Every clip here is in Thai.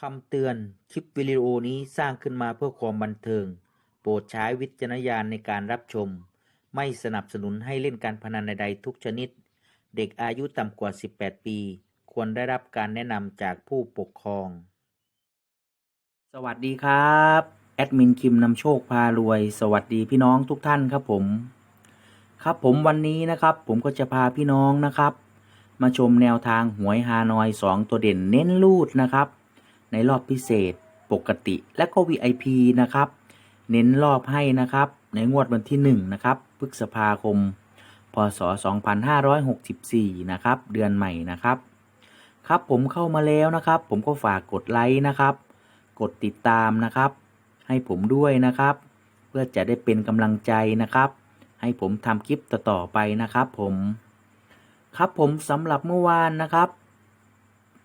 คำเตือน คลิปวิดีโอนี้สร้างขึ้นมาเพื่อความบันเทิง โปรดใช้วิจารณญาณในการรับชม ไม่สนับสนุนให้เล่นการพนันใดๆทุกชนิด เด็กอายุต่ำกว่า 18 ปี ควรได้รับการแนะนำจากผู้ปกครอง สวัสดีครับ แอดมินคิมนำโชคพารวย สวัสดีพี่น้องทุกท่านครับผม ครับผมวันนี้นะครับ ผมก็จะพาพี่น้องนะครับ มาชมแนวทางหวยฮานอย 2 ตัวเด่นเน้นรูดนะครับ ในรอบพิเศษ ปกติและก็ VIP นะครับ เน้นรอบให้นะครับ ในงวดวันที่ 1 นะครับพฤษภาคม พศ 2564 นะครับ เดือนใหม่นะครับ ครับผมเข้ามาแล้วนะครับ ผมก็ฝากกดไลค์นะครับ กดติดตามนะครับ ให้ผมด้วยนะครับ เพื่อจะได้เป็นกำลังใจนะครับ ให้ผมทำคลิปต่อๆไปนะครับ ผม ครับผมสำหรับเมื่อวานนะครับ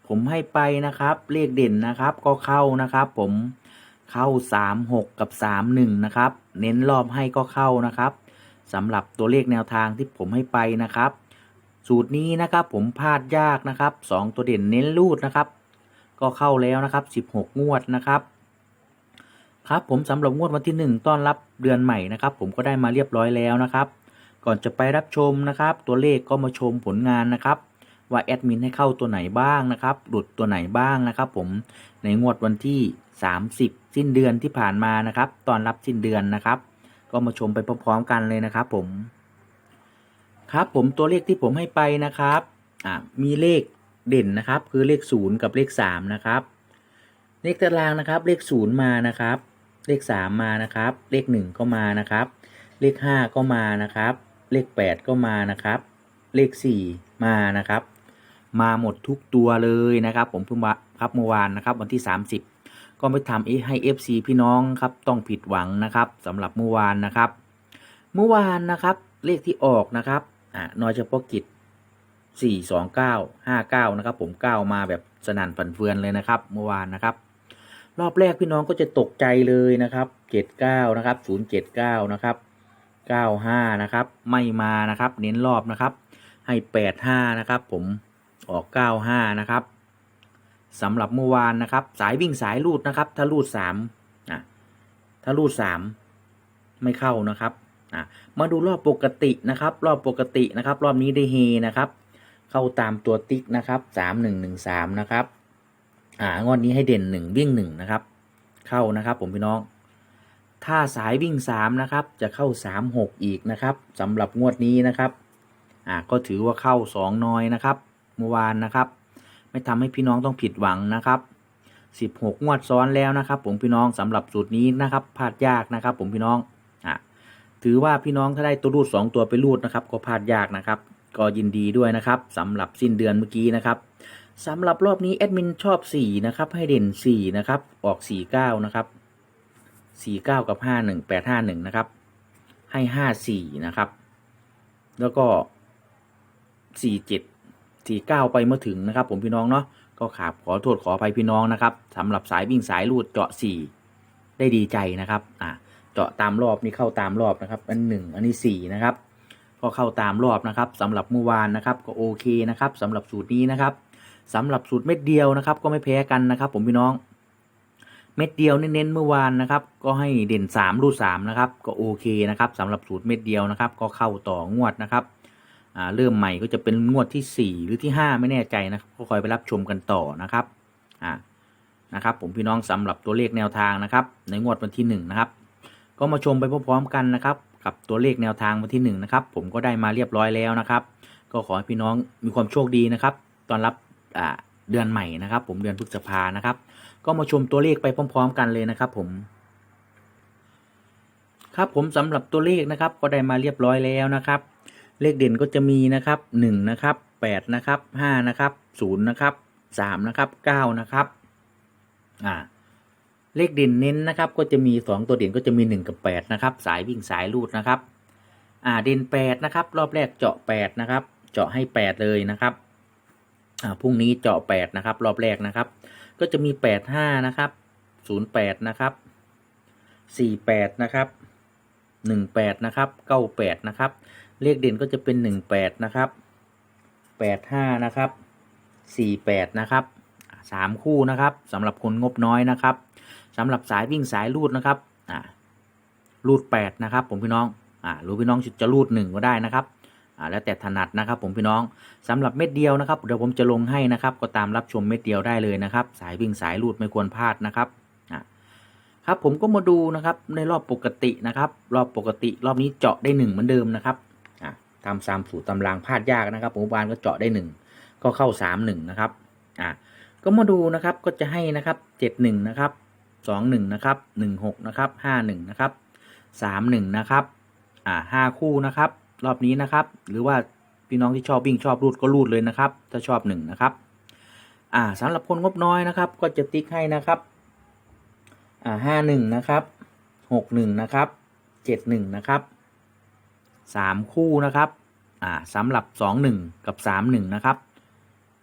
ผมให้ไปนะครับ เลขเด่นนะครับ ก็เข้านะครับ ผมเข้า 3 6 กับ 3 1 นะครับ เน้นรอบให้ก็เข้านะครับสำหรับตัวเลขแนวทางที่ผมให้ไปนะครับ สูตรนี้นะครับผมพลาดยากนะครับ 2 ตัวเด่นเน้นรูดนะครับ ก็เข้าแล้วนะครับ 16 งวดนะครับครับผมสำหรับงวดวันที่ 1 ต้อนรับเดือนใหม่นะครับ ผมก็ได้มาเรียบร้อยแล้วนะครับ ก่อนจะไปรับชมนะครับ ตัวเลขก็มาชมผลงานนะครับ ว่าแอดมินให้เข้าตัวไหนบ้างนะครับ หลุดตัวไหนบ้างนะครับผมในงวดวันที่ 30 สิ้นเดือนที่ผ่านมานะครับตอนรับสิ้นเดือนนะครับ ก็มาชมไปพร้อมๆกันเลยนะครับ ผม ครับผมตัวเลขที่ผมให้ไปนะครับอ่ามีเลขเด่นนะครับ คือเลข 0 กับเลข 3 นะครับ เลขตารางนะครับ เลข 0 มานะครับ เลข 3 มานะครับ เลข 1 ก็มานะครับ เลข 5 ก็มานะครับ เลข 8 ก็มานะครับ เลข 4 มานะครับ มาหมดทุกตัวเลยนะครับ ผมเพิ่งว่าครับเมื่อวานนะครับ วันที่ 30 ก็ไม่ทำเอให้ FC พี่น้องครับต้องผิดหวังนะครับสำหรับเมื่อวานนะครับ เมื่อวานนะครับ เลขที่ออกนะครับอ่านอยเฉพาะกิจ 429 59 นะครับ ผมก้ามาแบบสนั่นฝันเฟือนเลยนะครับ เมื่อวานนะครับ รอบแรกพี่น้องก็จะตกใจเลยนะครับ 79 นะครับ 079 นะครับ 95 นะครับ ไม่มานะครับ เน้นรอบนะครับ ให้ 85 นะครับ ผม ออก 95 นะครับสำหรับเมื่อวานนะครับ สายวิ่งสายรูดนะครับ ถ้ารูด3นะถ้ารูด 3 ไม่เข้านะครับอะมาดูรอบปกตินะครับ รอบปกตินะครับ รอบนี้ได้เฮนะครับ เข้าตามตัวติ๊กนะครับ3113นะครับอ่างวดนี้ให้เด่น 1 วิ่ง1นะครับ เข้านะครับ ผมพี่น้องถ้าสายวิ่ง 3 นะครับ จะเข้า 3 6 อีกนะครับสำหรับงวดนี้นะครับ อ่าก็ถือว่าเข้า 2 น้อยนะครับ เมื่อวานนะครับ ไม่ทำให้พี่น้องต้องผิดหวังนะครับ16 งวดซ้อนแล้วนะครับ ผมพี่น้องสำหรับสูตรนี้นะครับพลาดยากนะครับ ผมพี่น้องอะถือว่าพี่น้องถ้าได้ตัวรูด 2 ตัวไปรูดนะครับ ก็พลาดยากนะครับ ก็ยินดีด้วยนะครับสำหรับสิ้นเดือนเมื่อกี้นะครับสำหรับรอบนี้แอดมินชอบ 4 นะครับ ให้เด่น 4 นะครับ ออก 49 นะครับ 49 กับ 51 851 นะครับ ให้ 54 นะครับ แล้วก็ 47 49ไปเมื่อถึงนะครับ ผมพี่น้องเนาะก็ขาบขอโทษขออภัยพี่น้องนะครับสำหรับสายวิ่งสายรูดเจาะ4ได้ดีใจนะครับอ่าเจาะตามรอบนี่เข้าตามรอบนะครับอันหนึ่งอันนี้4นะครับก็เข้าตามรอบนะครับสำหรับเมื่อวานนะครับก็โอเคนะครับสำหรับสูตรนี้นะครับสำหรับสูตรเม็ดเดียวนะครับ ก็ไม่แพ้กันนะครับ ผมพี่น้อง เม็ดเดียวเน้นเมื่อวานนะครับ ก็ให้เด่น3รูด3นะครับก็โอเคนะครับสำหรับสูตรเม็ดเดียวนะครับ ก็เข้าต่องวดนะครับ เริ่มใหม่ก็จะเป็นงวดที่ 4 หรือที่ 5 ไม่แน่ใจนะครับก็คอยไปรับชมกันต่อนะครับอ่านะครับ ผมพี่น้องสำหรับตัวเลขแนวทางนะครับ ในงวดวันที่1นะครับก็มาชมไปพร้อมๆกันนะครับ กับตัวเลขแนวทางวันที่1นะครับผมก็ได้มาเรียบร้อยแล้วนะครับ ก็ขอให้พี่น้องมีความโชคดีนะครับตอนรับเดือนใหม่นะครับ ผมเดือนพฤษภานะครับ ก็มาชมตัวเลขไปพร้อม ๆ กันเลยนะครับ ผมครับผมสำหรับตัวเลขนะครับ ก็ได้มาเรียบร้อยแล้วนะครับ เลขเด่นก็จะมีนะครับหนึ่งนะครับแปดนะครับห้านะครับศูนย์นะครับสามนะครับเก้านะครับอ่าเลขเด่นเน้นนะครับก็จะมีสองตัวเด่นก็จะมีหนึ่งกับแปดนะครับ สายวิ่งสายรูดนะครับอ่าเด่นแปดนะครับ รอบแรกเจาะแปดนะครับ เจาะให้แปดเลยนะครับอ่าพรุ่งนี้เจาะแปดนะครับ รอบแรกนะครับ ก็จะมีแปดห้านะครับศูนย์แปดนะครับสี่แปดนะครับหนึ่งแปดนะครับเก้าแปดนะครับ เลขเด่นก็จะเป็นหนึ่งแปดนะครับแปดห้านะครับสี่แปดนะครับสามคู่นะครับสำหรับคนงบน้อยนะครับสำหรับสายวิ่งสายรูดนะครับอ่ารูดแปดนะครับ ผมพี่น้องอ่าหรือพี่น้องจะรูดหนึ่งก็ได้นะครับอ่าแล้วแต่ถนัดนะครับ ผมพี่น้องสำหรับเม็ดเดียวนะครับเดี๋ยวผมจะลงให้นะครับ ก็ตามรับชมเม็ดเดียวได้เลยนะครับ สายวิ่งสายรูดไม่ควรพลาดนะครับอ่าครับผมก็มาดูนะครับในรอบปกตินะครับ รอบปกติรอบนี้เจาะได้หนึ่งเหมือนเดิมนะครับ ตามสามสูตรตำรางพลาดยากนะครับผมบานก็เจาะได้หนึ่งก็เข้าสามหนึ่งนะครับอ่าก็มาดูนะครับก็จะให้นะครับเจ็ดหนึ่งนะครับสองหนึ่งนะครับหนึ่งหกนะครับห้าหนึ่งนะครับสามหนึ่งนะครับอ่าห้าคู่นะครับ รอบนี้นะครับ หรือว่าพี่น้องที่ชอบวิ่งชอบรูดก็รูดเลยนะครับ ถ้าชอบหนึ่งนะครับอ่าสำหรับคนงบน้อยนะครับ ก็จะติ๊กให้นะครับอ่าห้าหนึ่งนะครับหกหนึ่งนะครับเจ็ดหนึ่งนะครับ สามคู่นะครับอ่าสำหรับสองหนึ่งกับสามหนึ่งนะครับ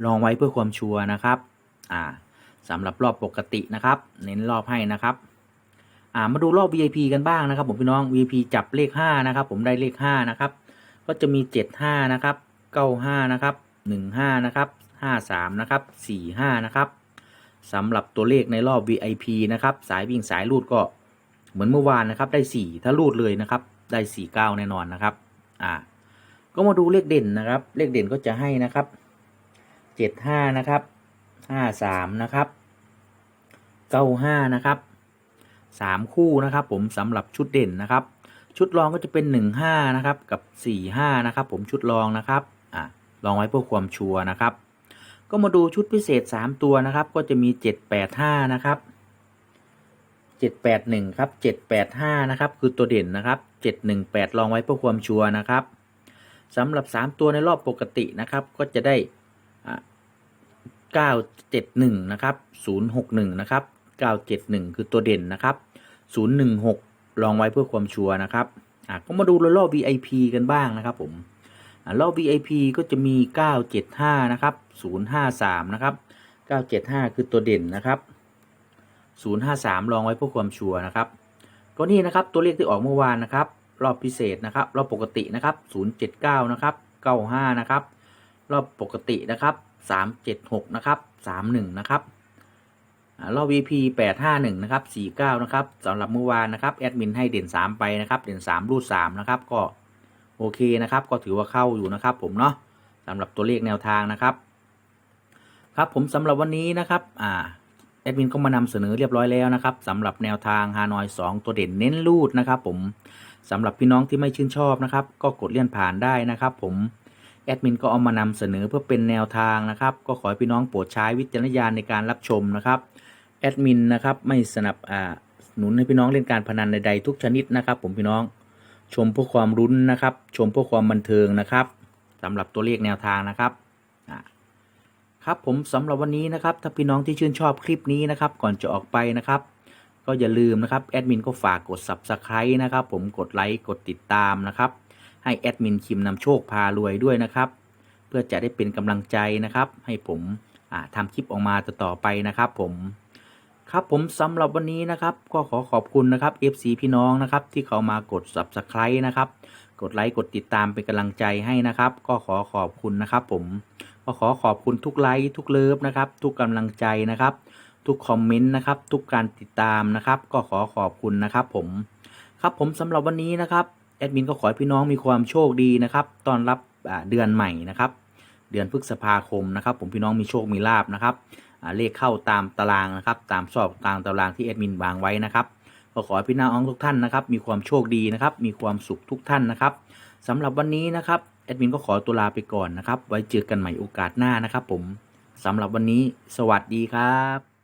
ลองไว้เพื่อความชัวร์นะครับอ่าสำหรับรอบปกตินะครับ เน้นรอบให้นะครับอ่ามาดูรอบ VIP กันบ้างนะครับ ผมพี่น้อง VIP จับเลข 5 นะครับ ผมได้เลข 5 นะครับ ก็จะมี 75 นะครับ 95 นะครับ 15 นะครับ53 นะครับ 45 นะครับสำหรับตัวเลขในรอบ VIP นะครับ สายวิ่งสายรูดก็เหมือนเมื่อวานนะครับ ได้ 4 ถ้ารูดเลยนะครับ ได้49แน่นอนนะครับ อ่า ก็มาดูเลขเด่นนะครับ เลขเด่นก็จะให้นะครับเจ็ดห้านะครับห้าสามนะครับเก้าห้านะครับสามคู่นะครับ ผมสำหรับชุดเด่นนะครับ ชุดรองก็จะเป็นหนึ่งห้านะครับกับสี่ห้านะครับ ผมชุดรองนะครับ อะลองไว้เพื่อความชัวร์นะครับ ก็มาดูชุดพิเศษสามตัวนะครับ ก็จะมีเจ็ดแปดห้านะครับ เจ็ดแปดหนึ่งครับเจ็ดแปดห้านะครับ คือตัวเด่นนะครับเจ็ดหนึ่งแปดลองไว้เพื่อความชัวร์นะครับสำหรับสามตัวในรอบปกตินะครับ ก็จะได้971นะครับ061นะครับ971คือตัวเด่นนะครับ016ลองไว้เพื่อความชัวร์นะครับอะก็มาดูรอบ VIP กันบ้างนะครับผมอะรอบ VIP ก็จะมี 975 นะครับ 053 นะครับ 975 คือตัวเด่นนะครับ 053 ลองไว้เพื่อความชัวร์นะครับ ก็นี่นะครับตัวเลขที่ออกเมื่อวานนะครับ รอบพิเศษนะครับรอบปกตินะครับ 079 นะครับ 95 นะครับ รอบปกตินะครับสามเจ็ดหกนะครับสามหนึ่งนะครับรอบ VP แปดห้าหนึ่งนะครับสี่เก้านะครับสำหรับเมื่อวานนะครับแอดมินให้เด่นสามไปนะครับ เด่นสามรูดสามนะครับ ก็โอเคนะครับ ก็ถือว่าเข้าอยู่นะครับ ผมเนาะสำหรับตัวเลขแนวทางนะครับ ครับผมสำหรับวันนี้นะครับ อ่า แอดมินก็มานำเสนอเรียบร้อยแล้วนะครับสำหรับแนวทางฮานอย 2 ตัวเด่นเน้นรูดนะครับ ผมสำหรับพี่น้องที่ไม่ชื่นชอบนะครับ ก็กดเลื่อนผ่านได้นะครับ ผมแอดมินก็เอามานำเสนอเพื่อเป็นแนวทางนะครับ ก็ขอให้พี่น้องโปรดใช้วิจารณญาณในการรับชมนะครับแอดมินนะครับไม่สนับอ่าหนุนให้พี่น้องเล่นการพนันใดๆทุกชนิดนะครับ ผมพี่น้องชมเพื่อความรุ้นนะครับ ชมเพื่อความบันเทิงนะครับสำหรับตัวเลขแนวทางนะครับ ครับผมสำหรับวันนี้นะครับ ถ้าพี่น้องที่ชื่นชอบคลิปนี้นะครับ ก่อนจะออกไปนะครับ ก็อย่าลืมนะครับแอดมินก็ฝากกด subscribe นะครับ ผมกดไลค์กดติดตามนะครับ ให้แอดมินคิมนำโชคพารวยด้วยนะครับ เพื่อจะได้เป็นกำลังใจนะครับ ให้ผมอ่าทำคลิปออกมาต่อไปนะครับ ผมครับผมสำหรับวันนี้นะครับ ก็ขอขอบคุณนะครับ FC พี่น้องนะครับ ที่เขามากด Subscribe นะครับ กดไลค์กดติดตามเป็นกำลังใจให้นะครับ ก็ขอขอบคุณนะครับ ผม ก็ขอขอบคุณทุกไลค์ทุกเลิฟนะครับ ทุกกำลังใจนะครับ ทุกคอมเมนต์นะครับ ทุกการติดตามนะครับ ก็ขอขอบคุณนะครับผม ครับผมสำหรับวันนี้นะครับแอดมินก็ขอให้พี่น้องมีความโชคดีนะครับต้อนรับเดือนใหม่นะครับ เดือนพฤษภาคมนะครับ ผมพี่น้องมีโชคมีลาบนะครับเลขเข้าตามตารางนะครับ ตามสอบตามตารางที่แอดมินวางไว้นะครับก็ขอให้พี่น้องทุกท่านนะครับ มีความโชคดีนะครับ มีความสุขทุกท่านนะครับสำหรับวันนี้นะครับ แอดมินก็ขอตัวลาไปก่อนนะครับ ไว้เจอกันใหม่โอกาสหน้านะครับผมสำหรับวันนี้ สวัสดีครับ